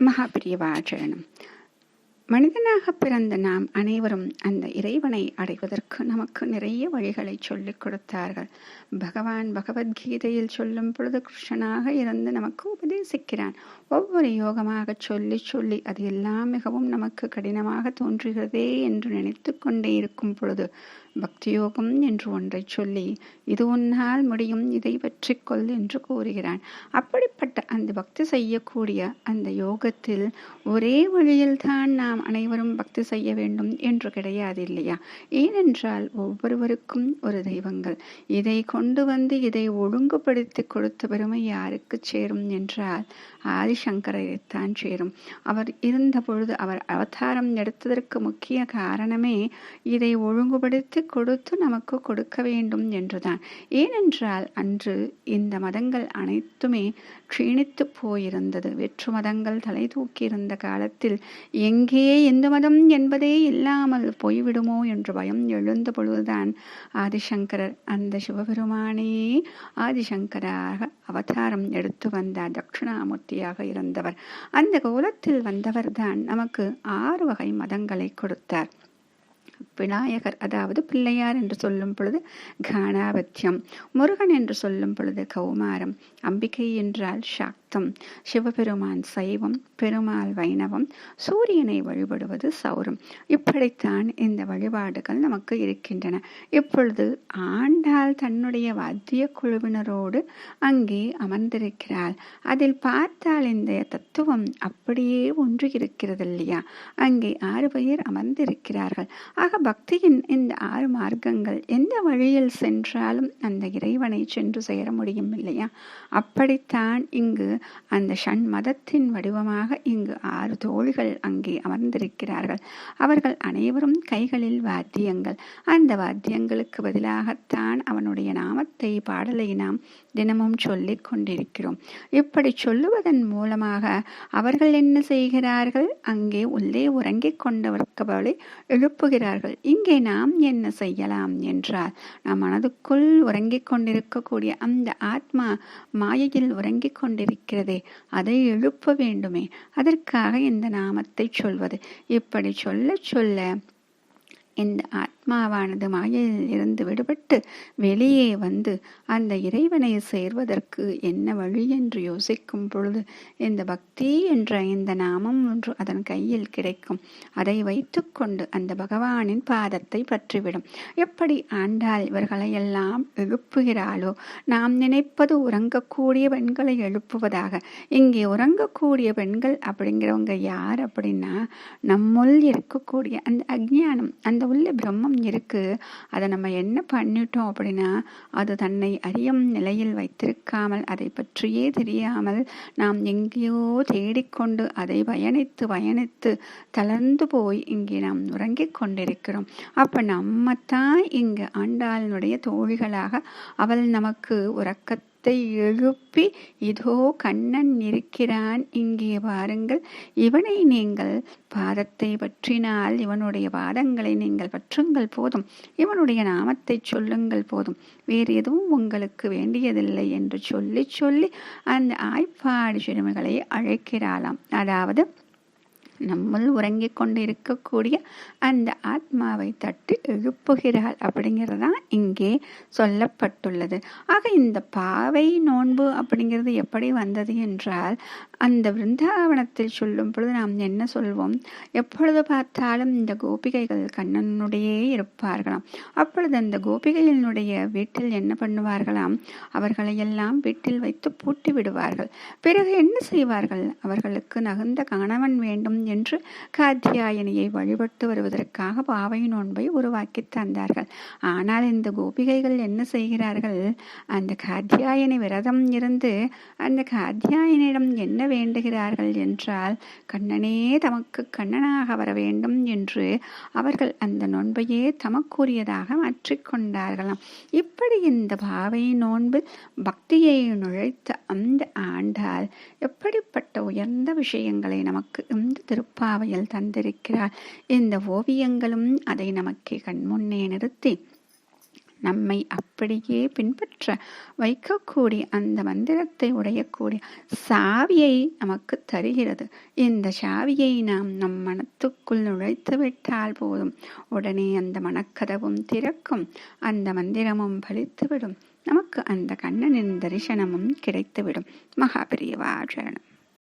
മഹാപരിവാചരണം மனிதனாக பிறந்த நாம் அனைவரும் அந்த இறைவனை அடைவதற்கு நமக்கு நிறைய வழிகளை சொல்லிக் கொடுத்தார்கள். பகவான் பகவத்கீதையில் சொல்லும் பொழுது கிருஷ்ணனாக இருந்து நமக்கு உபதேசிக்கிறான். ஒவ்வொரு யோகமாக சொல்லி சொல்லி அது எல்லாம் மிகவும் நமக்கு கடினமாக தோன்றுகிறதே என்று நினைத்து கொண்டே இருக்கும் பொழுது பக்தி யோகம் என்று ஒன்றை சொல்லி இது உன்னால் முடியும் இதை பற்றி கொள் என்று கூறுகிறான். அப்படிப்பட்ட அந்த பக்தி செய்யக்கூடிய அந்த யோகத்தில் ஒரே வழியில்தான் நாம் நாம் அனைவரும் பக்தி செய்ய வேண்டும் என்று கிடையாது இல்லையா ஏனென்றால் ஒவ்வொருவருக்கும் ஒரு தெய்வங்கள். இதை கொண்டு வந்து இதை ஒழுங்குபடுத்தி கொடுத்த பெருமை யாருக்கு சேரும் என்றால் ஆதிசங்கரைத்தான் சேரும். அவர் இருந்த பொழுது அவர் அவதாரம் எடுத்ததற்கு முக்கிய காரணமே இதை ஒழுங்குபடுத்தி கொடுத்து நமக்கு கொடுக்க வேண்டும் என்றுதான். ஏனென்றால் அன்று இந்த மதங்கள் அனைத்துமே க்ஷீணித்து போயிருந்தது. வெற்று மதங்கள் தலை தூக்கியிருந்த காலத்தில் எங்கே எந்த மதம் என்பதே இல்லாமல் போய்விடுமோ என்று பயம் எழுந்த பொழுதுதான் ஆதிசங்கரர் அந்த சிவபெருமானே ஆதிசங்கராக அவதாரம் எடுத்து வந்தார். தட்சிணாமூர்த்தியாக இருந்தவர். அந்த கோலத்தில் வந்தவர்தான் நமக்கு ஆறு வகை மதங்களை கொடுத்தார். விநாயகர் அதாவது பிள்ளையார் என்று சொல்லும் பொழுது கானாபத்தியம் முருகன் என்று சொல்லும் பொழுது கௌமாரம் அம்பிகை என்றால் சாக்தம் சிவபெருமான் சைவம் பெருமாள் வைணவம் சூரியனை வழிபடுவது சௌரம். இப்படித்தான் இந்த வழிபாடுகள் நமக்கு இருக்கின்றன. இப்பொழுது ஆண்டாள் தன்னுடைய வாத்திய குழுவினரோடு அங்கே அமர்ந்திருக்கிறாள். அதில் பார்த்தால் இந்த தத்துவம் அப்படியே ஒன்று இருக்கிறது இல்லையா அங்கே ஆறு பேர் அமர்ந்திருக்கிறார்கள். ஆக பக்தியின் இந்த ஆறு மார்க்கங்கள் எந்த வழியில் சென்றாலும் அந்த இறைவனை சென்று சேர முடியும் இல்லையா? அப்படித்தான் இங்கு அந்த ஷண் மதத்தின் வடிவமாக இங்கு ஆறு தோள்கள் அங்கே அமர்ந்திருக்கிறார்கள். அவர்கள் அனைவரும் கைகளில் வாத்தியங்கள். அந்த வாத்தியங்களுக்கு பதிலாகத்தான் அவனுடைய நாமத்தை பாடலை நாம் தினமும் சொல்லிக் கொண்டிருக்கிறோம். இப்படி சொல்லுவதன் மூலமாக அவர்கள் என்ன செய்கிறார்கள்? அங்கே உள்ளே உறங்கிக் கொண்டவர்களை எழுப்புகிறார்கள். இங்கே நாம் என்ன செய்யலாம் என்றால் நம் மனதுக்குள் உறங்கிக் கொண்டிருக்கக்கூடிய அந்த ஆத்மா மாயையில் உறங்கிக் கொண்டிருக்கிறதே அதை எழுப்ப வேண்டுமே. அதற்காக இந்த நாமத்தை சொல்வது. இப்படி சொல்ல சொல்ல இந்த ஆத்மாவானது மாயையில் இருந்து விடுபட்டு வெளியே வந்து அந்த இறைவனை சேர்வதற்கு என்ன வழி என்று யோசிக்கும் பொழுது இந்த பக்தி என்ற இந்த நாமம் ஒன்று அதன் கையில் கிடைக்கும். அதை வைத்துக்கொண்டு அந்த பகவானின் பாதத்தை பற்றிவிடும். எப்படி ஆண்டாள் இவர்களை எல்லாம் எழுப்புகிறாளோ? நாம் நினைப்பது உறங்கக்கூடிய பெண்களை எழுப்புவதாக. இங்கே உறங்கக்கூடிய பெண்கள் அப்படிங்கிறவங்க யார் அப்படின்னா நம்முள் இருக்கக்கூடிய அந்த அஜ்ஞானம் அந்த உள்ள பிரம்மம் இருக்கு. அதை நம்ம என்ன பண்ணிட்டோம் அப்படின்னா அது தன்னை அறியும் நிலையில் வைத்திருக்காமல் அதை பற்றியே தெரியாமல் நாம் எங்கேயோ தேடிக்கொண்டு அதை பயணித்து பயணித்து தளர்ந்து போய் இங்கே நாம் உறங்கிக் கொண்டிருக்கிறோம். அப்போ நம்ம தான் இங்கு ஆண்டாளினுடைய தோழிகளாக அவள் நமக்கு உறக்க எழுப்பி இதோ கண்ணன் இருக்கிறான் இங்கே பாருங்கள் இவனை நீங்கள் பாதத்தை பற்றினால் இவனுடைய பாதங்களை நீங்கள் பற்றுங்கள் போதும். இவனுடைய நாமத்தை சொல்லுங்கள் போதும். வேறு எதுவும் உங்களுக்கு வேண்டியதில்லை என்று சொல்லி சொல்லி அந்த ஆய்ப்பாடு சிறுமிகளை அழைக்கிறாளாம். அதாவது நம்மள் உறங்கிக் கொண்டு இருக்கக்கூடிய அந்த ஆத்மாவை தட்டி எழுப்புகிறாள் அப்படிங்கிறது தான் இங்கே சொல்லப்பட்டுள்ளது. ஆக இந்த பாவை நோன்பு அப்படிங்கிறது எப்படி வந்தது என்றால் அந்த விருந்தாவனத்தில் சொல்லும் பொழுது நாம் என்ன சொல்வோம்? எப்பொழுது பார்த்தாலும் இந்த கோபிகைகள் கண்ணனுடையே இருப்பார்களாம். அப்பொழுது அந்த கோபிகையினுடைய வீட்டில் என்ன பண்ணுவார்களாம்? அவர்களை எல்லாம் வீட்டில் வைத்து பூட்டி விடுவார்கள். பிறகு என்ன செய்வார்கள்? அவர்களுக்கு நகுந்த கணவன் வேண்டும் என்று காத்தியாயனியை வழிபட்டு வருவதற்காக பாவை நோன்பை உருவாக்கி தந்தார்கள். ஆனால் இந்த கோபிகைகள் என்ன செய்கிறார்கள்? அந்த காத்தியாயனி விரதம் இருந்து அந்த காத்தியாயனிடம் என்ன வேண்டுகிறார்கள் என்றால் கண்ணனே தமக்கு கண்ணனாக வர வேண்டும் என்று அவர்கள் அந்த நோன்பையே தமக்குரியதாக மாற்றிக்கொண்டார்களாம் இப்படி இந்த பாவை நோன்பு பக்தியை நுழைத்த அந்த ஆண்டால் எப்படிப்பட்ட உயர்ந்த விஷயங்களை நமக்கு இந்த திருப்பாவையில் தந்திருக்கிறார். இந்த ஓவியங்களும் அதை நமக்கு கண்முன்னே நிறுத்தி நம்மை அப்படியே பின்பற்ற வைக்கக்கூடிய அந்த மந்திரத்தை உடையக்கூடிய சாவியை நமக்கு தருகிறது. இந்த சாவியை நாம் நம் மனத்துக்குள் நுழைத்து விட்டால் போதும். உடனே அந்த மனக்கதவும் திறக்கும். அந்த மந்திரமும் பலித்துவிடும். நமக்கு அந்த கண்ணனின் தரிசனமும் கிடைத்துவிடும். மகாபிரியவாச்சரணம்